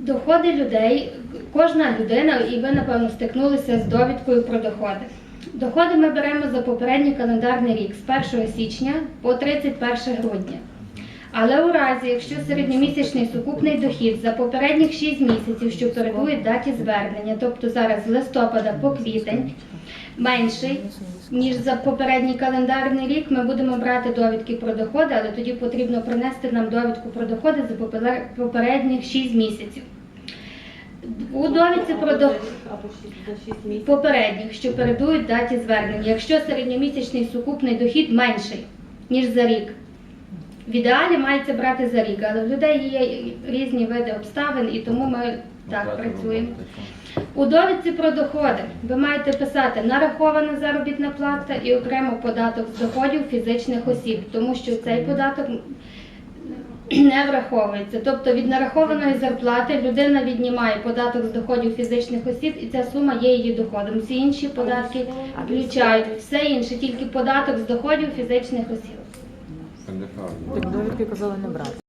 Доходи людей, кожна людина, і ви, напевно, стикнулися з довідкою про доходи. Доходи ми беремо за попередній календарний рік з 1 січня по 31 грудня. Але у разі, якщо середньомісячний сукупний дохід за попередніх 6 місяців, що передують даті звернення, тобто зараз з листопада по квітень, менший, ніж за попередній календарний рік, ми будемо брати довідки про доходи, але тоді потрібно принести нам довідку про доходи за попередніх 6 місяців. У довідці про місяців. попередніх, що передують даті звернення, якщо середньомісячний сукупний дохід менший, ніж за рік. В ідеалі мається брати за рік, але в людей є різні види обставин, і тому ми так працюємо. У довідці про доходи ви маєте писати нарахована заробітна плата і окремо податок з доходів фізичних осіб, тому що цей податок не враховується. Тобто від нарахованої зарплати людина віднімає податок з доходів фізичних осіб, і ця сума є її доходом. Всі інші податки включають все інше, тільки податок з доходів фізичних осіб. Так довідки казали не брати.